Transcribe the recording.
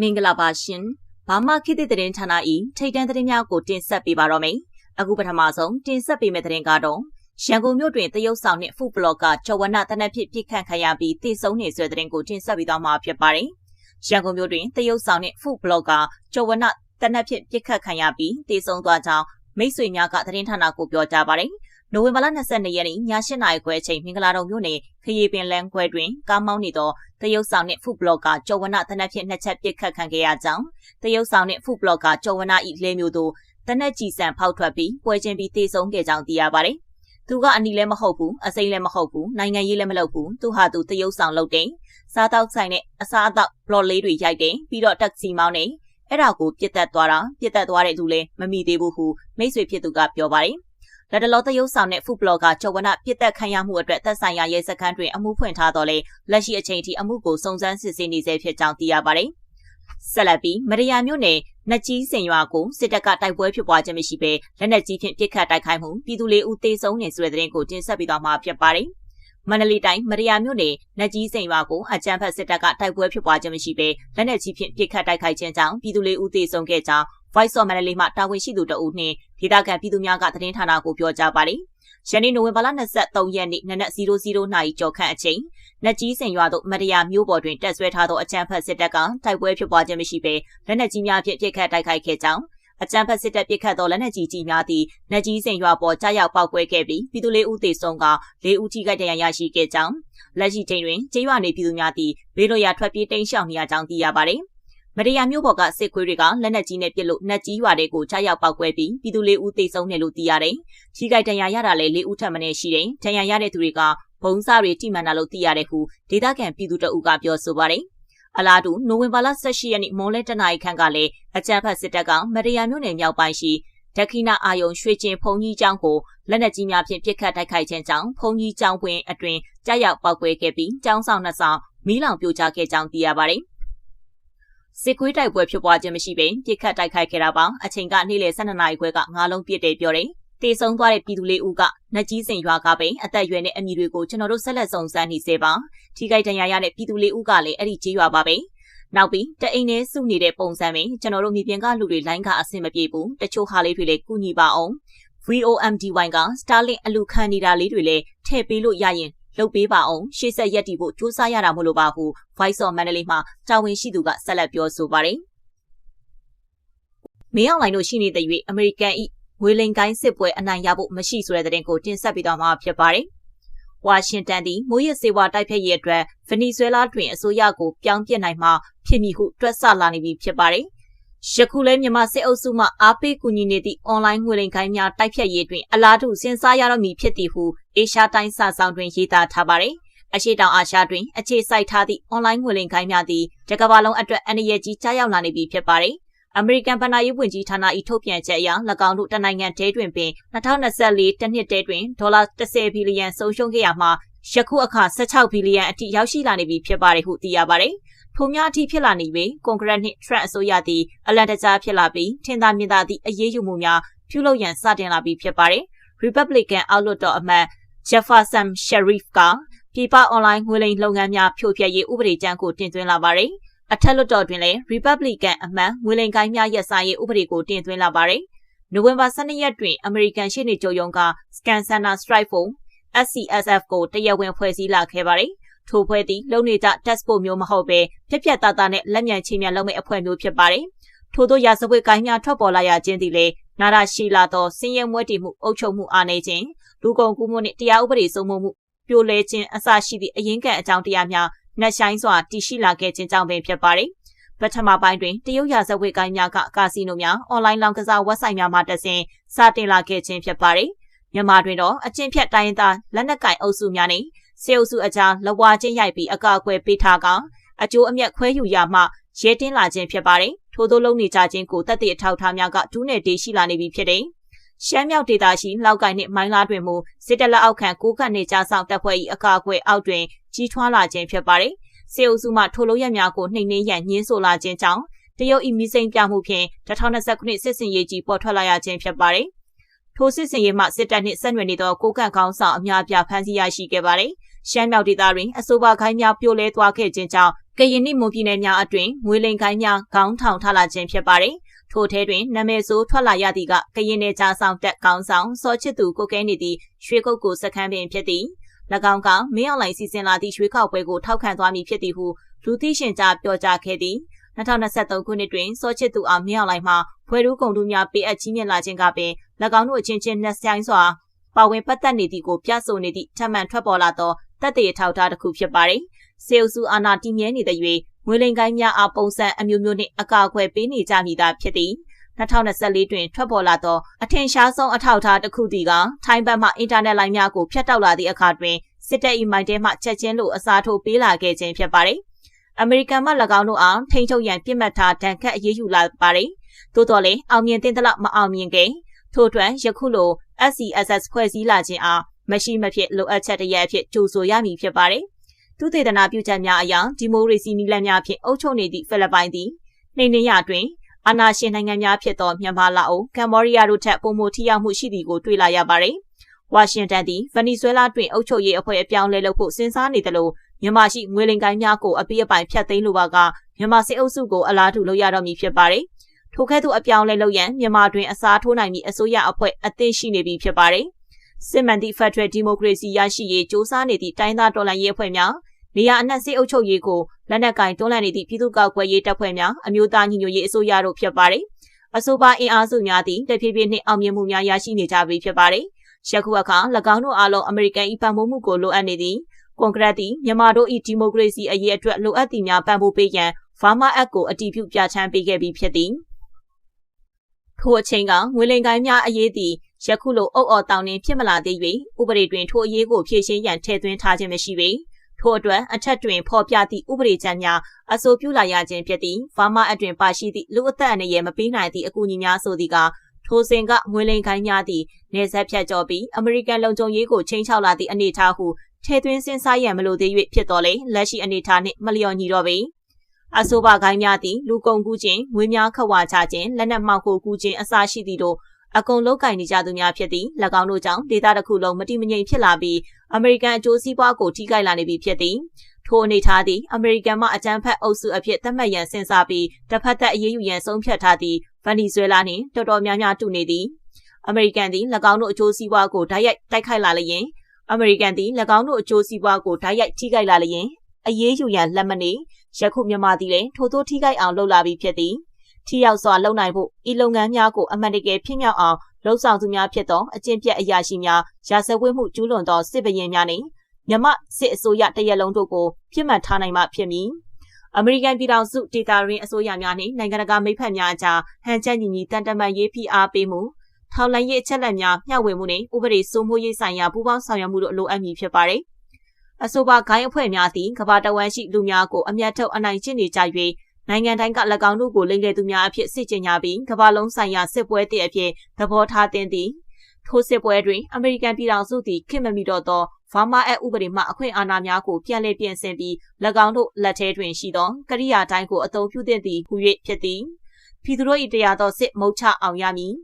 မင်္ဂလာပါရှင်ဘာမခေတ်သစ်သတင်းဌာန၏ထိတ်တန့်သတင်းများကိုတင်ဆက်ပေးပါတော့မယ်အခုပထမဆုံးတင်ဆက်ပေးမယ့်သတင်းကတော့ရန်ကုန်မြို့တွင်တရုတ်ဆောင်နှင့်ဖူဘလော့ကကျော်ဝနတနက်ဖြစ်ပြစ်ခတ်ခံရပြီးတည်ဆုံနေဆွဲသတင်းကိုတင်ဆက်ပေးသွားမှာဖြစ်ပါတယ်ရန်ကုန်မြို့တွင်တရုတ်ဆောင်နှင့်ဖူဘလော့ကကျော်ဝနတနက်ဖြစ်ပြစ်ခတ်ခံရပြီးတည်ဆုံသွားကြောင်းမိတ်ဆွေများကသတင်းဌာနကိုပြောကြားပါတယ် နိုဝင်ဘာလ22ရက်နေ့ည8:00နာရီခွဲအချိန်မင်္ဂလာတုံမြို့နယ်ခရီးပင်လန်ခွဲတွင်ကားမောင်းနေသောတရုတ်ဆောင်နှင့်ဖူဘလော့ကကျော်ဝနတနက်ဖြင့်နှစ်ချက်ပစ်ခတ်ခံခဲ့ရကြောင်းတရုတ်ဆောင်နှင့်ဖူဘလော့ကကျော်ဝန၏လဲမျိုးသို့တနက်ကြီးဆန်ဖောက်ထွက်ပြီးပွဲချင်းပြီးတေဆုံးခဲ့ကြောင်းသိရပါတယ်။သူကအနီလည်းမဟုတ်ဘူးအစိမ်းလည်းမဟုတ်ဘူးနိုင်ငံရေးလည်းမလုပ်ဘူးသူဟာသူတရုတ်ဆောင်လုပ်တယ်။စားတောက်ဆိုင်နဲ့အစားအသောက်ဘလော့လေးတွေရိုက်တယ်ပြီးတော့တက်စီမောင်းနေအဲ့ဒါကိုပြစ်တက်သွားတာပြစ်တက်သွားတဲ့သူလည်းမမိသေးဘူးဟုမိတ်ဆွေဖြစ်သူကပြောပါတယ်။ လက်တလောသရုပ်ဆောင်တဲ့ဖူဘလော့ကကျော်ဝနပြစ်တက်ခံရမှုအတွက်သက်ဆိုင်ရာရဲစခန်းတွင်အမှုဖွင့်ထားတော့လေလက်ရှိအချိန်ထိအမှုကိုစုံစမ်းစစ်ဆေးနေဆဲဖြစ်ကြောင်းသိရပါတယ်။ဆက်လက်ပြီးမရယာမြို့နယ်နက်ကြီးစင်ရွာကိုစစ်တပ်ကတိုက်ပွဲဖြစ်ပွားခြင်းမရှိဘဲလက်နက်ကြီးဖြင့်ပစ်ခတ်တိုက်ခိုက်မှုပြည်သူလေးဦးသေဆုံးနေဆိုတဲ့သတင်းကိုတင်ဆက်ပေးသွားမှာဖြစ်ပါတယ်။မန္တလေးတိုင်းမရယာမြို့နယ်နက်ကြီးစိန်ရွာကိုအကြမ်းဖက်စစ်တပ်ကတိုက်ပွဲဖြစ်ပွားခြင်းမရှိဘဲလက်နက်ကြီးဖြင့်ပစ်ခတ်တိုက်ခိုက်ခြင်းကြောင့်ပြည်သူလေးဦးသေဆုံးခဲ့ကြောင်း Voice of Manila မှတာဝန်ရှိသူတအုပ်နှင့်ဒေသခံပြည်သူများကသတင်းဌာနကိုပြောကြားပါတယ်။ယနေ့နိုဝင်ဘာလ23ရက်နေ့နနက်00နာရီကျော်ခန့်အချိန်နက်ကြီးစင်ရွာသို့မတရားမျိုးပေါ်တွင်တက်ဆွဲထားသောအကြမ်းဖက်စစ်တပ်ကတိုက်ပွဲဖြစ်ပွားခြင်းမရှိဘဲလက်နက်ကြီးများဖြင့်ပစ်ခတ်တိုက်ခိုက်ခဲ့ကြောင်းအကြမ်းဖက်စစ်တပ်ပစ်ခတ်သောလက်နက်ကြီးကြီးများသည့်နက်ကြီးစင်ရွာပေါ်ကြားရောက်ပောက်ကွဲခဲ့ပြီးပြည်သူလေးဦးသေဆုံးကလေးဦးထိခိုက်ဒဏ်ရာရရှိခဲ့ကြောင်းလက်ရှိချိန်တွင်ကျေးရွာနေပြည်သူများသည့်ဘေးလွတ်ရာထွက်ပြေးတိမ်းရှောင်နေရကြောင်းသိရပါသည် မရယာမျိုးပေါ်ကစစ်ခွေးတွေကလက်နက်ကြီးနဲ့ပစ်လို့နက်ကြီးရွာတွေကိုချရောက်ပောက်ကွဲပြီးပြည်သူလေးဦးသေဆုံးတယ်လို့သိရတယ်။ကြီးကိုက်တန်ရာရတာလည်းလေးဦးထပ်မင်းရှိတယ်။တန်ရာရတဲ့သူတွေကဘုံစားတွေထိမှန်တာလို့သိရတယ်ဟုဒေသခံပြည်သူတအုပ်ကပြောဆိုပါတယ်။အလားတူနိုဝင်ဘာလ18ရက်နေ့မွန်လဲတနအီခန့်ကလည်းအကြမ်းဖက်စစ်တပ်ကမရယာမျိုးနယ်မြောက်ပိုင်းရှိဒက္ခိဏအာယုံရွှေကျင်ဖုန်ကြီးကျောင်းကိုလက်နက်ကြီးများဖြင့်ပစ်ခတ်တိုက်ခိုက်ခြင်းကြောင့်ဖုန်ကြီးကျောင်းတွင်အတွင်ကြားရောက်ပောက်ကွဲခဲ့ပြီးကျောင်းဆောင်နှစ်ဆောင်မီးလောင်ပြိုကျခဲ့ကြောင်းသိရပါတယ် စစ်ကွေးတိုက်ပွဲဖြစ်ပွားခြင်းမရှိဘဲပြစ်ခတ်တိုက်ခိုက်ခဲ့တာပါအချိန်ကနေ့လယ်12နာရီခွဲကငါးလုံးပြစ်တယ်ပြောတယ်တေဆုံးသွားတဲ့ပြည်သူလေးဦးကနတ်ကြီးစင်ရွာကပင်အသက်အရွယ်နဲ့အမည်တွေကိုကျွန်တော်တို့ဆက်လက်စုံစမ်းနေစေပါထိခိုက်ဒဏ်ရာရတဲ့ပြည်သူလေးဦးကလည်းအဲ့ဒီကြေးရွာပါပဲနောက်ပြီးတအိမ်နဲ့စုနေတဲ့ပုံစံပင်ကျွန်တော်တို့မြေပြင်ကလူတွေလိုင်းကအဆင်မပြေဘူးတချို့ဟာလေးတွေလည်းကုညီပါအောင် VOMDY က Starlink အလူခံနေတာလေးတွေလည်းထည့်ပေးလို့ရရင် လှုပ်ပေးပါအောင်ရှေ့ဆက်ရက်တီဖို့စူးစမ်းရတာမလို့ပါဟု Voice of Mandalay မှတာဝန်ရှိသူကဆက်လက်ပြောဆိုပါတယ်။မင်းအောင်လိုင်းတို့ရှိနေတဲ့၍အမေရိကန်ဤငွေလိမ်ကိုင်းစစ်ပွဲအနိုင်ရဖို့မရှိဆိုတဲ့တဲ့တင်ကိုတင်ဆက်ပေးသွားမှာဖြစ်ပါတယ်။ဝါရှင်တန်သည်မိုးရစေဝါတိုက်ဖျက်ရေးအတွက်ဗနီဇွဲလားတွင်အစိုးရကိုပြောင်းပြစ်နိုင်မှဖြစ်မည်ဟုတွက်ဆလာနေပြီဖြစ်ပါတယ်။ ယခုလဲမြန်မာစစ်အုပ်စုမှအားပေးကူညီနေသည့်အွန်လိုင်းငွေလိမ်ခိုင်းများတိုက်ဖြတ်ရေးတွင်အလားတူစဉ်းစားရတော့မည်ဖြစ်သည်ဟုအေရှားတိုင်းစာဆောင်တွင်ရေးသားထားပါသည်အရှိတောင်အာရှတွင်အခြေစိုက်ထားသည့်အွန်လိုင်းငွေလိမ်ခိုင်းများသည်တကမ္ဘာလုံးအတွက်အန္တရာယ်ကြီးကြားရောက်လာနေပြီဖြစ်ပါသည်အမေရိကန်ဗဏ္ဍာရေးဝန်ကြီးဌာန၏ထုတ်ပြန်ချက်အရ၎င်းတို့တနိုင်ငံတဲတွင်ပင်2024တနှစ်တဲတွင်ဒေါ်လာ10ဘီလီယံဆုံးရှုံးခဲ့ရမှာယခုအခါ16ဘီလီယံအထိရောက်ရှိလာနေပြီဖြစ်ပါတယ်ဟုသိရပါတယ်။ ထိုများအထိဖြစ်လာနေပြီးကွန်ဂရက်နှင့်ထရန့်အစိုးရသည်အလန်တကြားဖြစ်လာပြီးထင်သာမြင်သာသည့်အရေးယူမှုများပြုလုပ်ရန်စတင်လာပြီးဖြစ်ပါတယ်။ Republican အောက်လွှတ်တော်အမတ် Jefferson Sharif ကပြည်ပအွန်လိုင်းငွေလိမ်လုပ်ငန်းများဖြိုဖျက်ရေးဥပဒေကြမ်းကိုတင်သွင်းလာပါတယ်။အထက်လွှတ်တော်တွင်လည်း Republican အမတ်ငွေလိမ်ကိုင်းများရပ်ဆိုင်ရေးဥပဒေကိုတင်သွင်းလာပါတယ်။နိုဝင်ဘာ12ရက်တွင် American ရှေ့နေချုပ်ရုံးက Scan Center Strike Force SCSF ကိုတရားဝင်ဖွဲ့စည်းလာခဲ့ပါတယ် ထိုဖွဲ့သည်လုံနေကြ test ဖို့မျိုးမဟုတ်ဘဲပြက်ပြက်သားသားနဲ့လက်မြန်ချင်းမြန်လုပ်မဲ့အဖွဲ့မျိုးဖြစ်ပါတယ်။ထို့သောရာဇဝတ်ကိုင်းများထွက်ပေါ်လာရခြင်းသည်လေနာရရှိလာသောစင်ရဲမွဲတည်မှုအုပ်ချုပ်မှုအားနည်းခြင်းလူကုန်ကူးမှုနှင့်တရားဥပဒေစိုးမိုးမှုပြိုလဲခြင်းအစရှိသည့်အရင်းခံအကြောင်းတရားများနှက်ဆိုင်စွာတည်ရှိလာခဲ့ခြင်းကြောင့်ပင်ဖြစ်ပါတယ်။ပထမပိုင်းတွင်တရုတ်ရာဇဝတ်ကိုင်းများကကာစီနိုများအွန်လိုင်းလောင်းကစားဝက်ဆိုက်များမှတဆင့်စတင်လာခဲ့ခြင်းဖြစ်ပါတယ်။မြန်မာတွင်တော့အကျင့်ဖြတ်တိုင်းသားလက်နက်ကင်အုပ်စုများနှင့် စေအုပ်စုအကြားလဝါချင်းရိုက်ပြီးအကာအကွယ်ပေးထားကအကျိုးအမြတ်ခွဲယူရမှရဲတင်းလာခြင်းဖြစ်ပါတယ်။ထို့သောလုံးနေကြခြင်းကိုတပ်တဲ့အထောက်ထားများကဒူးနယ်တေးရှိလာနေပြီဖြစ်တယ်။ရှမ်းမြောက်ဒေသရှိလောက်ကိုင်နှင့်မိုင်းလားတွင်မူစစ်တပ်လက်အောက်ခံကိုကတ်နေကြဆောင်တပ်ဖွဲ့၏အကာအကွယ်အောက်တွင်ကြီးထွားလာခြင်းဖြစ်ပါတယ်။စေအုပ်စုမှထိုလိုရက်များကိုနှိမ်နှင်းရန်ညှင်းဆိုလာခြင်းကြောင့်တရုတ်ဤမီစိန်ပြမှုဖြင့်2020ခုနှစ်စစ်စင်ရေးကြီးပေါ်ထွက်လာရခြင်းဖြစ်ပါတယ်။ထိုစစ်စင်ရေးမှစစ်တပ်နှင့်ဆက်နွယ်နေသောကိုကန့်ကောင်းဆောင်အများပြဖမ်းဆီးရရှိခဲ့ပါတယ်။ ရှမ်းမြောက်ဒေသတွင်အဆိုပါခိုင်းများပြိုလဲသွားခဲ့ခြင်းကြောင့်ကရင်နှင့်မွန်ပြည်နယ်များအတွင်းငွေလိမ်ကိုင်းများခေါင်းထောင်ထားလာခြင်းဖြစ်ပါတယ်။ထိုထဲတွင်နာမည်ဆိုးထွက်လာရသည့်ကကရင်နယ်ကြားဆောင်တက်ကောင်းဆောင်စောချစ်သူကိုကဲနေသည့်ရွှေကုတ်ကိုစခန်းပင်ဖြစ်သည်။၎င်းကမင်းအောင်လှိုင်စီစဉ်လာသည့်ရွှေခောက်ပွဲကိုထောက်ခံသွားမည်ဖြစ်သည်ဟုလူသိရှင်ကြားပြောကြားခဲ့သည်။2023ခုနှစ်တွင်စောချစ်သူအားမင်းအောင်လှိုင်မှဖွဲရူးကုံတူများပေးအပ်ကြီးမြင့်လာခြင်းကပင်၎င်းတို့အချင်းချင်းနှက်ဆိုင်စွာပါဝင်ပတ်သက်နေသည့်ကိုပြဆိုနေသည့်ထပ်မံထွက်ပေါ်လာသော တပ်တေထောက်ထားတစ်ခုဖြစ်ပါတယ်။စေအုပ်စုအာဏာတည်မြဲနေတဲ့၍ငွေလိမ်ကိုင်းများအားပုံစံအမျိုးမျိုးနှင့်အကာအကွယ်ပေးနေကြမိတာဖြစ်သည်2024တွင်ထွက်ပေါ်လာသောအထင်ရှားဆုံးအထောက်အထားတစ်ခုသည်ကထိုင်းဘက်မှအင်တာနက်လိုင်းများကိုဖျက်တောက်လာသည့်အခါတွင်စစ်တပ်၏မိုင်တဲမှချက်ချင်းလိုအစားထိုးပေးလာခဲ့ခြင်းဖြစ်ပါတယ်။အမေရိကန်မှ၎င်းတို့အားထိန်းချုပ်ရန်ပြစ်မှတ်ထားဒဏ်ခတ်အရေးယူလာပါတယ်။သို့တော်လည်းအောင်မြင်တဲ့လောက်မအောင်မြင်ခဲ့ထို့အတွက်ယခုလို SCSS ဖွဲ့စည်းလာခြင်းအား မရှိမဖြစ်လိုအပ်ချက်တရက်အဖြစ်ကြိုဆိုရမည်ဖြစ်ပါတယ်။သူသေသနာပြုချက်များအရဒီမိုကရေစီနည်းလမ်းများဖြင့်အုပ်ချုပ်နေသည့်ဖိလစ်ပိုင်သည်နှိမ့်နှင်းရတွင်အာဏာရှင်နိုင်ငံများဖြစ်သောမြန်မာလာအိုကမ္ဘောဒီးယားတို့ထက်ပိုမိုထိရောက်မှုရှိသည်ကိုတွေ့လာရပါတယ်။ဝါရှင်တန်သည်ဗနီဇွဲလားတွင်အုပ်ချုပ်ရေးအဖွဲ့အပြောင်းလဲလုပ်ဖို့စဉ်းစားနေတယ်လို့မြန်မာရှိငွေလိမ်ကိုင်းများကိုအပိအပိုင်ဖျက်သိမ်းလိုပါကမြန်မာစစ်အုပ်စုကိုအလားတူလုပ်ရတော့မည်ဖြစ်ပါတယ်။ထိုကဲ့သို့အပြောင်းလဲလုပ်ရန်မြန်မာတွင်အစားထိုးနိုင်မည့်အစိုးရအဖွဲ့အသင့်ရှိနေပြီဖြစ်ပါတယ်။ စစ်မှန်သည့်ဖက်ဒရယ်ဒီမိုကရေစီရရှိရေးစ조사နေသည့်တိုင်းသားတော်လှန်ရေးအဖွဲ့များနေရာအနှံ့စစ်အုပ်ချုပ်ရေးကိုလက်နက်ကင်တွန်းလှန်နေသည့်ပြည်သူ့ကောက်ကွယ်ရေးတပ်ဖွဲ့များအမျိုးသားညီညွတ်ရေးအစိုးရတို့ဖြစ်ပါတယ်။အဆိုပါအင်အားစုများသည့်တဖြည်းဖြည်းနှင့်အောင်မြင်မှုများရရှိနေကြပြီဖြစ်ပါတယ်။ယခုအခါ၎င်းတို့အားလုံးအမေရိကန်၏ပံ့ပိုးမှုကိုလိုအပ်နေသည်ကွန်ကရစ်သည်မြန်မာတို့၏ဒီမိုကရေစီအရေးအတွက်လိုအပ်သည့်များပံ့ပိုးပေးရန်ဗာမာအက်ကိုအတည်ပြုပြဋ္ဌာန်းပေးခဲ့ပြီးဖြစ်သည်။ထိုအချိန်ကငွေလိမ်ကိုင်းများအရေးသည် ယခုလိုအုပ်အော်တောင်းနှင်းဖြစ်မလာသေး၍ဥပဒေတွင်ထိုအရေးကိုဖြည့်ရှင်းရန်ထည့်သွင်းထားခြင်းမရှိပေထို့အတွက်အထက်တွင်ဖော်ပြသည့်ဥပဒေကြမ်းများအဆိုပြုလာရခြင်းဖြစ်သည်။ဗမာအတွင်ပါရှိသည့်လူအသက်အန္တရာယ်မပေးနိုင်သည့်အကူအညီများဆိုသည်ကထိုစဉ်ကငွေလိမ်ခိုင်းများသည့်နေဆက်ဖြတ်ကျော်ပြီးအမေရိကန်လုံခြုံရေးကိုချိန်ချောက်လာသည့်အနေအထားဟုထဲသွင်းစဉ်းစားရန်မလိုသေး၍ဖြစ်တော်လေလက်ရှိအနေအထားနှင့်မလျော်ညီတော့ပေအဆိုပါခိုင်းများသည်လူကုန်ကူးခြင်းငွေများခဝါချခြင်းလက်နက်မှောက်ခိုကူးခြင်းအစရှိသည့်တို့ အကုန်လောက်ကင်နေကြသူများဖြစ်သည်၎င်းတို့ကြောင့်ဒေသတစ်ခုလုံးမတိမငြိမ်ဖြစ်လာပြီးအမေရိကန်အကျိုးစီးပွားကိုထိခိုက်လာနေပြီဖြစ်သည်ထိုအနေထားသည်အမေရိကန်မှအကြမ်းဖက်အုပ်စုအဖြစ်သတ်မှတ်ရန်စဉ်းစားပြီးတစ်ဖက်သက်အရေးယူရန်ဆုံးဖြတ်ထားသည့်ဗန်နီဇွဲလားနှင့်တော်တော်များများတူနေသည်အမေရိကန်သည်၎င်းတို့အကျိုးစီးပွားကိုဓာတ်ရိုက်တိုက်ခိုက်လာလျင်အမေရိကန်သည်၎င်းတို့အကျိုးစီးပွားကိုဓာတ်ရိုက်ထိခိုက်လာလျင်အရေးယူရန်လက်မနေယခုမြန်မာသည်လည်းထို့သောထိခိုက်အောင်လှုပ်လာပြီးဖြစ်သည် ထိရောက်စွာလုပ်နိုင်ဖို့ဤလုပ်ငန်းများကိုအမှန်တကယ်ဖြစ်မြောက်အောင်လှုပ်ဆောင်သူများဖြစ်သောအကျင့်ပြတ်အရာရှိများရာဇဝတ်မှုကျူးလွန်သောစစ်ဗရင်များနှင့်မြမစစ်အစိုးရတရက်လုံးတို့ကိုပြစ်မှတ်ထားနိုင်မှဖြစ်မည်အမေရိကန်ပြည်ထောင်စုဒေတာရင်းအစိုးရများနှင့်နိုင်ငံတကာမိဖက်များအကြားဟန်ချက်ညီညီတန်တမန်ရေးဖိအားပေးမှုထောက်လှမ်းရေးအချက်လက်များမျှဝေမှုနှင့်ဥပဒေစိုးမိုးရေးဆိုင်ရာပူးပေါင်းဆောင်ရွက်မှုတို့လိုအပ်မည်ဖြစ်ပါတယ်။အဆိုပါဂိုင်းအဖွဲ့များသည်ကမ္ဘာတဝန်းရှိလူများကိုအမျက်ထုတ်အနိုင်ကျင့်နေကြ၍ နိုင်ငံတိုင်းက၎င်းတို့ကိုလိမ်လည်သူများအဖြစ်စစ်ကြေညာပြီးကမ္ဘာလုံးဆိုင်ရာစစ်ပွဲတည်အဖြစ်သဘောထားတင်သည်ထိုစစ်ပွဲတွင်အမေရိကန်ပြည်ထောင်စုသည်ခင်မမီတော့သောဗာမာအဥပဒေမှအခွင့်အာဏာများကိုပြန်လည်ပြင်ဆင်ပြီး၎င်းတို့လက်ထဲတွင်ရှိသောကရိယာတိုင်းကိုအသုံးပြုသင့်သည်ဟု၍ဖြစ်သည်ပြည်သူတို့၏တရားသောစစ်မုတ်ချအောင်ရမည်